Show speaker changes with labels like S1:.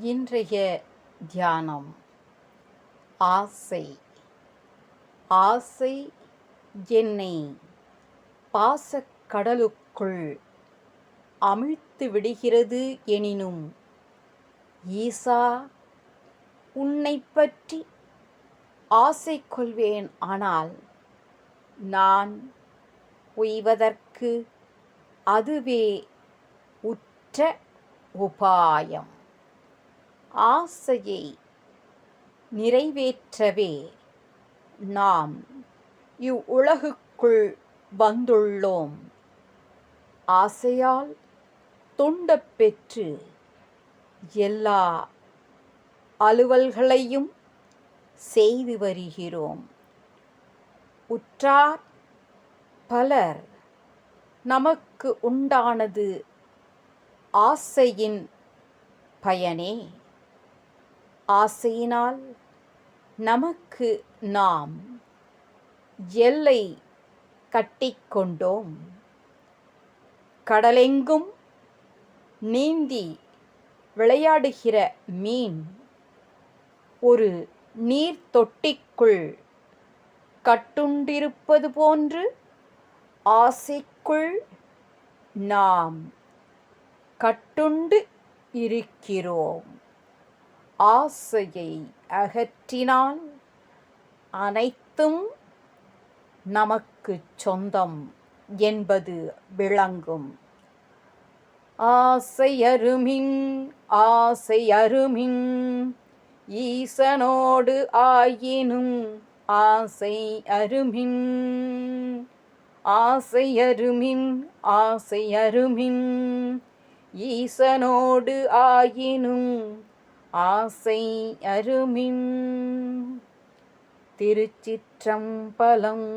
S1: இன்றைய தியானம். ஆசை. ஆசை என்னை பாசக்கடலுக்குள் அமிழ்த்து விடுகிறது எனினும் ஈசா உன்னைப் பற்றி ஆசை கொள்வேன் ஆனால் நான் உய்வதற்கு அதுவே உற்ற உபாயம். ஆசையை நிறைவேற்றவே நாம் இவ்வுலகுக்குள் வந்துள்ளோம். ஆசையால் துண்டப்பெற்று எல்லா அலுவல்களையும் செய்து வருகிறோம். உற்றார் பலர் நமக்கு உண்டானது ஆசையின் பயனே. ஆசையினால் நமக்கு நாம் எல்லை கட்டிக்கொண்டோம் கடலெங்கும் நீந்தி விளையாடுகிற மீன் ஒரு நீர் தொட்டிக்குள் கட்டுண்டிருப்பது போன்று ஆசைக்குள் நாம் கட்டுண்டு இருக்கிறோம். ஆசையை அகற்றினால் அனைத்தும் நமக்கு சொந்தம் என்பது விளங்கும். ஆசையருமின் ஆசையருமின் ஈசனோடு ஆயினும் ஆசை அருமின் ஆசையருமின் ஆசையருமின் ஈசனோடு ஆயினும் ஆசை அருமின் திருச்சிற்றம்பலம்.